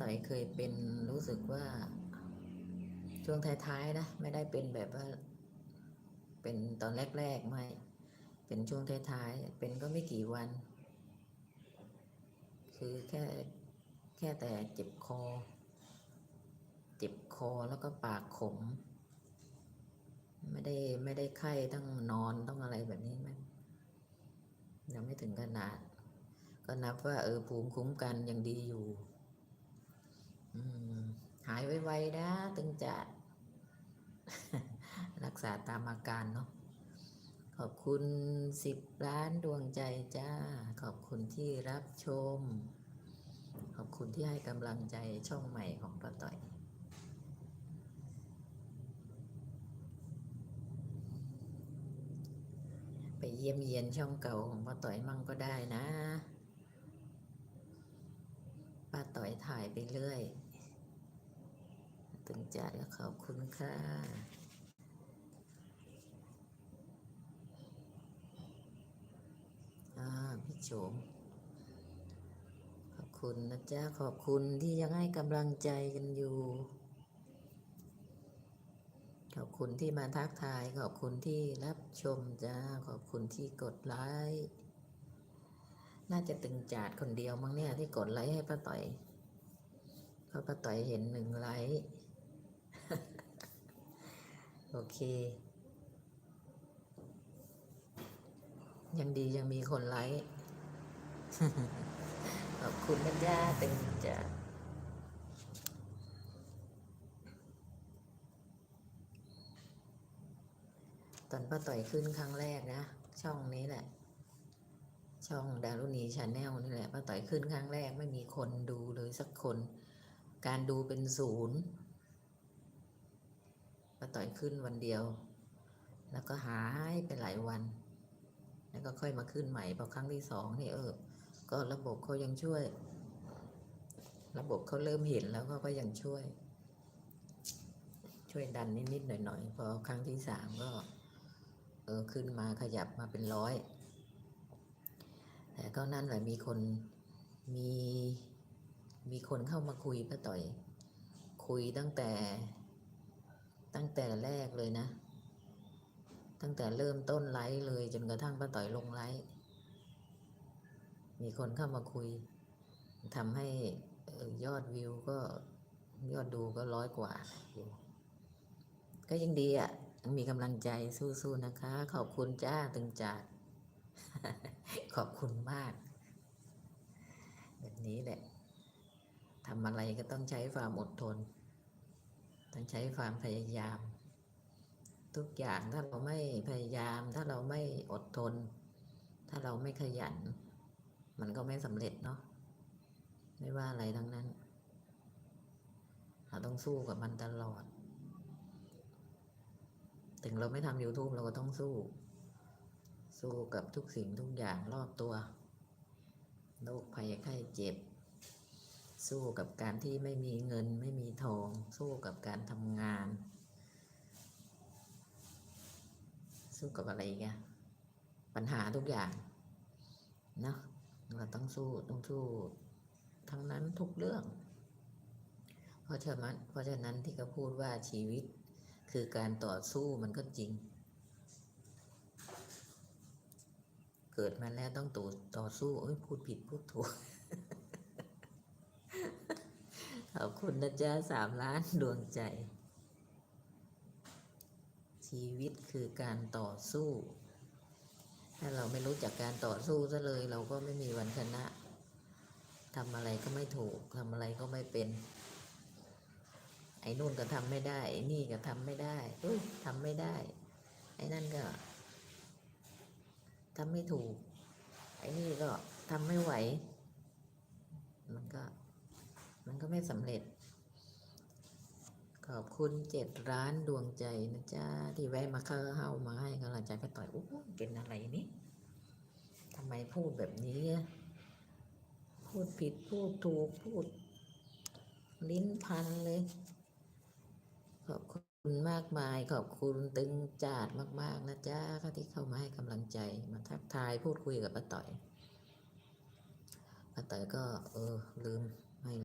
ต่อยเคยเป็นรู้สึกว่า ช่วงท้ายๆนะไม่ได้เป็นแบบว่า เป็นตอนแรกๆไม่เป็นช่วงท้ายๆเป็นก็ไม่กี่วัน คือแค่แค่แต่เจ็บคอ เจ็บคอแล้วก็ปากขม ไม่ได้ไม่ได้ไข้ต้องนอนต้องอะไรแบบนี้ไหมยังไม่ถึงขนาด ก็นับว่าเออภูมิคุ้มกันยังดีอยู่ หายไวๆนะตึงจะ รักษาตามอาการเนาะขอบคุณสิบล้านดวงใจจ้า ขอบคุณที่รับชม ขอบคุณที่ให้กำลังใจช่องใหม่ของป้าต่อยไปเยี่ยมเยียนช่องเก่าของป้าต่อยมั่งก็ได้นะ ป้าต่อยถ่ายไปเรื่อย ตึงใจก็ขอบคุณค่ะพี่โฉมขอบคุณนะจ๊ะ ขอบคุณที่ยังให้กำลังใจกันอยู่ ขอบคุณที่มาทักทาย ขอบคุณที่รับชมจ้า ขอบคุณที่กดไลค์ น่าจะตึงจาดคนเดียวมั้งเนี่ยที่กดไลค์ให้ป้าต่อยเพราะป้าต่อยเห็นหนึ่งไลค์ เค ยังดียังมีคนไลค์ ขอบคุณนะจ๊ะตึงจาตอนป้าต่อยขึ้นครั้งแรกนะ ช่องนี้แหละ ช่องดารุณีชาแนลนี่แหละป้าต่อยขึ้นครั้งแรกไม่มีคนดูเลยสักคน การดูเป็นศูนย์ ต่อยขึ้นวันเดียว แล้วก็หายไปหลายวัน แล้วก็ค่อยมาขึ้นใหม่พอครั้งที่สองนี่เออ ก็ระบบเขายังช่วย ระบบเขาเริ่มเห็นแล้วเขาก็ยังช่วย ช่วยดันนิดๆหน่อยๆพอครั้งที่สามก็ เออขึ้นมาขยับมาเป็นร้อย แต่ก็นั่นแหละมีคนมีมีคนเข้ามาคุยป้าต่อย คุยตั้งแต่ ตั้งแต่แรกเลยนะ ตั้งแต่เริ่มต้นไลฟ์เลยจนกระทั่งป้าต่อยลงไลฟ์มีคนเข้ามาคุยทำให้ยอดวิวก็ยอดดูก็ร้อยกว่า ก็ยังดีอะมีกำลังใจสู้ๆนะคะ ขอบคุณจ้าตึงจัดขอบคุณมาก แบบนี้แหละทำอะไรก็ต้องใช้ความอดทน ต้องใช้ความพยายาม ทุกอย่างถ้าเราไม่พยายาม ถ้าเราไม่อดทน ถ้าเราไม่ขยัน มันก็ไม่สำเร็จเนาะไม่ว่าอะไรทั้งนั้น เราต้องสู้กับมันตลอด ถึงเราไม่ทำ YouTube เราก็ต้องสู้ สู้กับทุกสิ่งทุกอย่างรอบตัวโรคภัยไข้เจ็บ สู้กับการที่ไม่มีเงินไม่มีทอง สู้กับการทำงาน สู้กับอะไรกันปัญหาทุกอย่างเนอะเราต้องสู้ต้องสู้ทั้งนั้นทุกเรื่อง เพราะฉะนั้นเพราะฉะนั้นที่เขาพูดว่าชีวิตคือการต่อสู้มันก็จริง เกิดมาแล้วต้องต่อต่อสู้เอ้ยพูดผิดพูดถูก ขอบคุณนะจ๊ะสามล้านดวงใจ ชีวิตคือการต่อสู้ ถ้าเราไม่รู้จักการต่อสู้ซะเลย เราก็ไม่มีวันชนะทำอะไรก็ไม่ถูกทำอะไรก็ไม่เป็น ไอ้นู่นก็ทำไม่ได้ไอ้นี่ก็ทำไม่ได้เอ้ยทำไม่ได้ ไอ้นั่นก็ทำไม่ถูก ไอ้นี่ก็ทำไม่ไหว มันก็ มันก็ไม่สำเร็จ ขอบคุณเจ็ดร้านดวงใจนะจ๊ะที่แวะมาเข้าเฮามาให้กำลังใจก็ต่อยโอ้เป็นอะไรนี่ทำไมพูดแบบนี้ พูดผิดพูดถูกพูด ลิ้นพันเลย ขอบคุณมากมาย ขอบคุณตึงจาดมาก ๆ นะจ๊ะที่เข้ามาให้กำลังใจมาทักทายพูดคุยกับป้าต่อยป้าต่อยก็ เออลืม